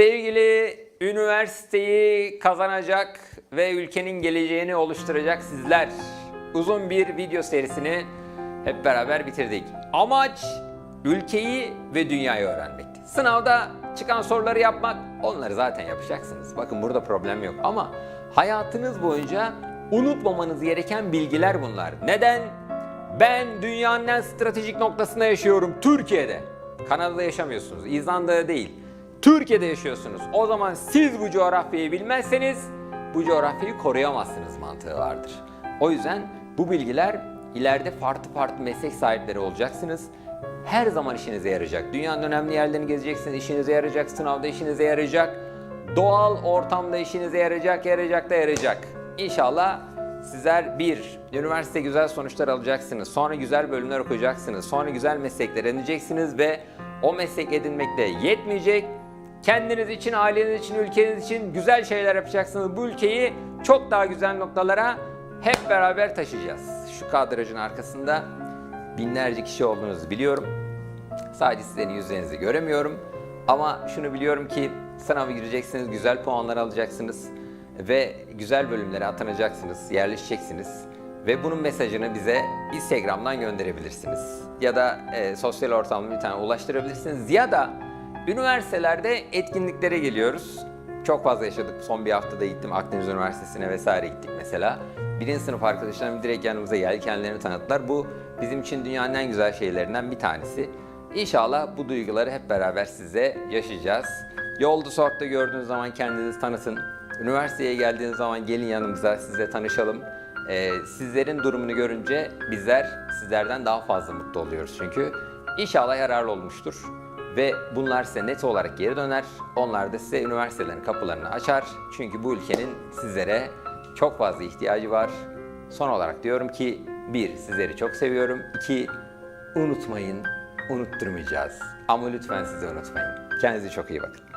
Sevgili üniversiteyi kazanacak ve ülkenin geleceğini oluşturacak sizler. Uzun bir video serisini hep beraber bitirdik. Amaç ülkeyi ve dünyayı öğrenmekti. Sınavda çıkan soruları yapmak, onları zaten yapacaksınız. Bakın burada problem yok ama hayatınız boyunca unutmamanız gereken bilgiler bunlar. Neden? Ben dünyanın en stratejik noktasında yaşıyorum, Türkiye'de. Kanada'da yaşamıyorsunuz, İzlanda'da değil. Türkiye'de yaşıyorsunuz. O zaman siz bu coğrafyayı bilmezseniz bu coğrafyayı koruyamazsınız mantığı vardır. O yüzden bu bilgiler ileride farklı farklı meslek sahipleri olacaksınız. Her zaman işinize yarayacak. Dünyanın önemli yerlerini gezeceksiniz, işinize yarayacak. Sınavda işinize yarayacak. Doğal ortamda işinize yarayacak, yarayacak da yarayacak. İnşallah sizler bir, üniversite güzel sonuçlar alacaksınız. Sonra güzel bölümler okuyacaksınız. Sonra güzel meslekler edineceksiniz ve o meslek edinmekte yetmeyecek. Kendiniz için, aileniz için, ülkeniz için güzel şeyler yapacaksınız. Bu ülkeyi çok daha güzel noktalara hep beraber taşıyacağız. Şu kadrajın arkasında binlerce kişi olduğunuzu biliyorum. Sadece sizlerin yüzlerinizi göremiyorum. Ama şunu biliyorum ki sınava gireceksiniz, güzel puanlar alacaksınız ve güzel bölümlere atanacaksınız, yerleşeceksiniz. Ve bunun mesajını bize Instagram'dan gönderebilirsiniz. Ya da e, sosyal ortamda bir tane ulaştırabilirsiniz. Ya da üniversitelerde etkinliklere geliyoruz. Çok fazla yaşadık. Son bir haftada gittim Akdeniz Üniversitesi'ne vesaire gittik mesela. Birinci sınıf arkadaşlarım direkt yanımıza geldi, kendilerini tanıttılar. Bu bizim için dünyanın en güzel şeylerinden bir tanesi. İnşallah bu duyguları hep beraber size yaşayacağız. Yolda sokakta gördüğünüz zaman kendinizi tanıtın. Üniversiteye geldiğiniz zaman gelin yanımıza sizle tanışalım. Ee, sizlerin durumunu görünce bizler sizlerden daha fazla mutlu oluyoruz çünkü. İnşallah yararlı olmuştur ve bunlar size net olarak geri döner. Onlar da size üniversitelerin kapılarını açar. Çünkü bu ülkenin sizlere çok fazla ihtiyacı var. Son olarak diyorum ki bir, sizleri çok seviyorum. İki, unutmayın, unutturmayacağız. Ama lütfen sizi unutmayın. Kendinize çok iyi bakın.